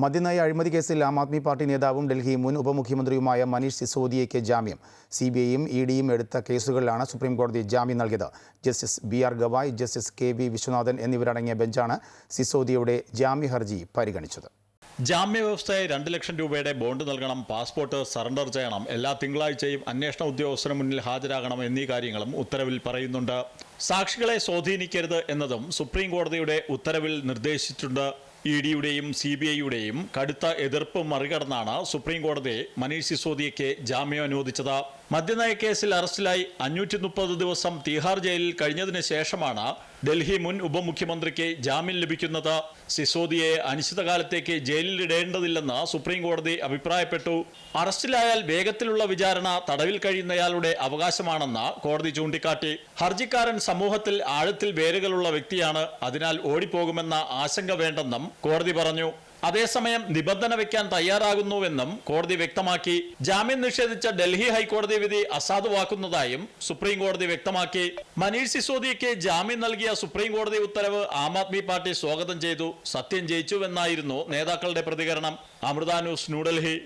മദ്യനയ അഴിമതി കേസിൽ ആം ആദ്മി പാർട്ടി നേതാവും ഡൽഹി മുൻ ഉപമുഖ്യമന്ത്രിയുമായ മനീഷ് സിസോദിയയ്ക്ക് ജാമ്യം. സി ബി ഐയും ഇ ഡിയും എടുത്ത കേസുകളിലാണ് സുപ്രീംകോടതി ജാമ്യം നൽകിയത്. Justice B R Gavai justice K V Viswanathan എന്നിവരടങ്ങിയ ബെഞ്ചാണ് സിസോദിയയുടെ ജാമ്യ ഹർജി പരിഗണിച്ചത്. ജാമ്യവ്യവസ്ഥയെ രണ്ട് ലക്ഷം രൂപയുടെ ബോണ്ട് നൽകണം പാസ്പോർട്ട് സറണ്ടർ ചെയ്യണം എല്ലാ തിങ്കളാഴ്ചയും അന്വേഷണ ഉദ്യോഗസ്ഥന് മുന്നിൽ ഹാജരാകണം എന്നീ കാര്യങ്ങളും ഉത്തരവിൽ പറയുന്നുണ്ട്. സാക്ഷികളെ സ്വാധീനിക്കരുത് എന്നതും സുപ്രീം കോടതിയുടെ ഉത്തരവിൽ നിർദ്ദേശിച്ചിട്ടുണ്ട്. ഇ ഡിയുടെയും സി ബി ഐയുടെയും കടുത്ത എതിർപ്പ് മറികടന്നാണ് സുപ്രീം കോടതി മനീഷ് സിസോദിയയ്ക്ക് ജാമ്യം അനുവദിച്ചത്. മദ്യനയ കേസിൽ അറസ്റ്റിലായി അഞ്ഞൂറ്റി മുപ്പത് ദിവസം തീഹാർ ജയിലിൽ കഴിഞ്ഞതിന് ശേഷമാണ് ഡൽഹി മുൻ ഉപമുഖ്യമന്ത്രിക്ക് ജാമ്യം ലഭിക്കുന്നത്. സിസോദിയെ അനിശ്ചിതകാലത്തേക്ക് ജയിലിലിടേണ്ടതില്ലെന്ന് സുപ്രീം കോടതി അഭിപ്രായപ്പെട്ടു. അറസ്റ്റിലായാൽ വേഗത്തിലുള്ള വിചാരണ തടവിൽ കഴിയുന്നയാളുടെ അവകാശമാണെന്ന് കോടതി ചൂണ്ടിക്കാട്ടി. ഹർജിക്കാരൻ സമൂഹത്തിൽ ആഴത്തിൽ വേരുകളുള്ള വ്യക്തിയാണ്. അതിനാൽ ഓടിപ്പോകുമെന്ന ആശങ്ക വേണ്ടെന്നും കോടതി പറഞ്ഞു. അതേസമയം നിബന്ധന വെക്കാൻ തയ്യാറാകുന്നുവെന്നും കോടതി വ്യക്തമാക്കി. ജാമ്യം നിഷേധിച്ച ഡൽഹി ഹൈക്കോടതി വിധി അസാധുവാക്കുന്നതായും സുപ്രീം കോടതി വ്യക്തമാക്കി. മനീഷ് സിസോദിയയ്ക്ക് ജാമ്യം നൽകിയ സുപ്രീം കോടതി ഉത്തരവ് ആം ആദ്മി പാർട്ടി സ്വാഗതം ചെയ്തു. സത്യം ജയിച്ചുവെന്നായിരുന്നു നേതാക്കളുടെ പ്രതികരണം. അമൃത ന്യൂസ് ന്യൂഡൽഹി.